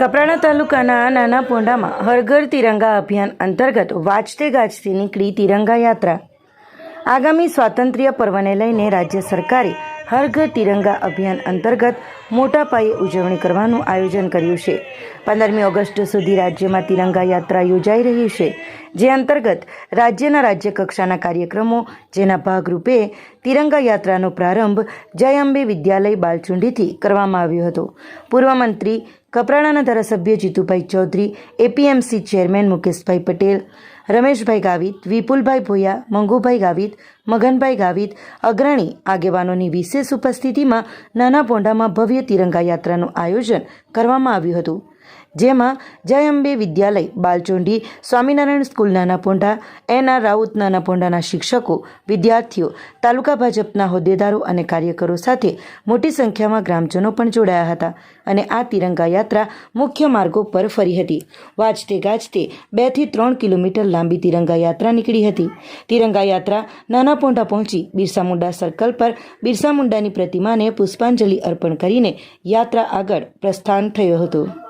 કપરાણા તાલુકાના નાના પોંડામાં હરઘર તિરંગા અભિયાન અંતર્ગત વાજતે ગાજતે નીકળી તિરંગા યાત્રા. આગામી સ્વાતંત્ર્ય પર્વને લઈને રાજ્ય સરકારે હરઘર તિરંગા અભિયાન અંતર્ગત મોટા પાયે ઉજવણી કરવાનું આયોજન કર્યું છે. પંદરમી ઓગસ્ટ સુધી રાજ્યમાં તિરંગા યાત્રા યોજાઈ રહી છે. જે અંતર્ગત રાજ્યના રાજ્ય કક્ષાના કાર્યક્રમો, જેના ભાગરૂપે તિરંગા યાત્રાનો પ્રારંભ જય અંબે વિદ્યાલય બાલચુંડીથી કરવામાં આવ્યો હતો. પૂર્વ મંત્રી કપરાણાના ધારાસભ્ય જીતુભાઈ ચૌધરી, એપીએમસી ચેરમેન મુકેશભાઈ પટેલ, રમેશભાઈ ગાવિત, વિપુલભાઈ ભોયા, મંગુભાઈ ગાવિત, મગનભાઈ ગાવિત, અગ્રણી આગેવાનોની વિશેષ ઉપસ્થિતિમાં નાના પોંડામાં ભવ્ય તિરંગા યાત્રાનું આયોજન કરવામાં આવ્યું હતું. જેમાં Jay Ambe Vidyalaya, Balchondi, Swaminarayan school Nanaponda N R Raut નાનાપોંડાના શિક્ષકો, વિદ્યાર્થીઓ, તાલુકા ભાજપના હોદ્દેદારો અને કાર્યકરો સાથે મોટી સંખ્યામાં ગ્રામજનો પણ જોડાયા હતા અને આ તિરંગા યાત્રા મુખ્ય માર્ગો પર ફરી હતી. વાજતે ગાજતે બેથી ત્રણ કિલોમીટર લાંબી તિરંગા યાત્રા નીકળી હતી. તિરંગા યાત્રા નાનાપોંડા પહોંચી બિરસા મુંડા સર્કલ પર બિરસા મુંડાની પ્રતિમાને પુષ્પાંજલિ અર્પણ કરીને યાત્રા આગળ પ્રસ્થાન થયો હતો.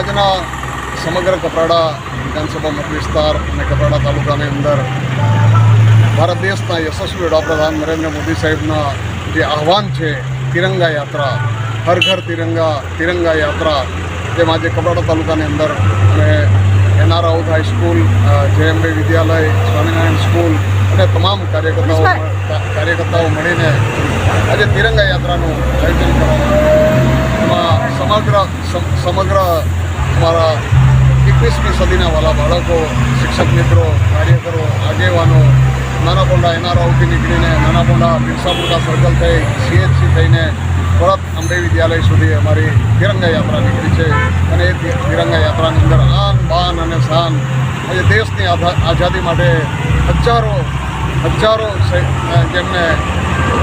આજના સમગ્ર કપરાડા વિધાનસભા મતવિસ્તાર અને કપરાડા તાલુકાની અંદર ભારત દેશના યશસ્વી વડાપ્રધાન નરેન્દ્ર મોદી સાહેબના જે આહવાન છે તિરંગા યાત્રા હર ઘર તિરંગા તિરંગા યાત્રા જેમ આજે કપરાડા તાલુકાની અંદર અમે NR Raut high school JMB Vidyalaya Swaminarayan school અને તમામ કાર્યકર્તાઓ કાર્યકર્તાઓ મળીને આજે તિરંગા યાત્રાનું આયોજન કરવામાં આવ્યું. એમાં સમગ્ર સમ- સમગ્ર અમારા એકવીસમી સદીના વાલા બાળકો, શિક્ષક મિત્રો, કાર્યકરો, આગેવાનો, નાના પોંડા એનઆરઆઉથી નીકળીને, નાના પોંડા બિરસા મુંડા સર્કલ થઈ સીએચસી થઈને પરત અંબે વિદ્યાલય સુધી અમારી તિરંગા યાત્રા નીકળી છે. અને એ તિરંગા યાત્રાની અંદર આન, બાન અને શાન આજે દેશની આઝા- આઝાદી માટે હજારો હજારો જેમને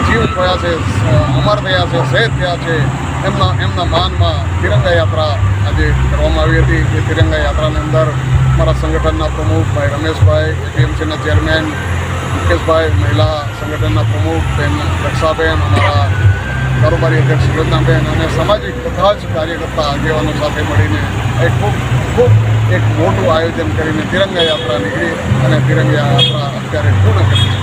જીવ થયા છે અમર થયા છે, શહીદ થયા છે, એમના એમના માનમાં તિરંગા યાત્રા આજે કરવામાં આવી હતી એ તિરંગા યાત્રાની અંદર અમારા સંગઠનના પ્રમુખ ભાઈ રમેશભાઈ એપીએમસીના ચેરમેન મુકેશભાઈ, મહિલા સંગઠનના પ્રમુખ બેન રક્ષાબેન, અમારા કારોબારી અધ્યક્ષ યોજનાબેન અને સામાજિક બધા જ કાર્યકર્તા આગેવાનો સાથે મળીને એક ખૂબ ખૂબ એક મોટું આયોજન કરીને તિરંગા યાત્રા નીકળી અને તિરંગા યાત્રા અત્યારે પૂર્ણ કરી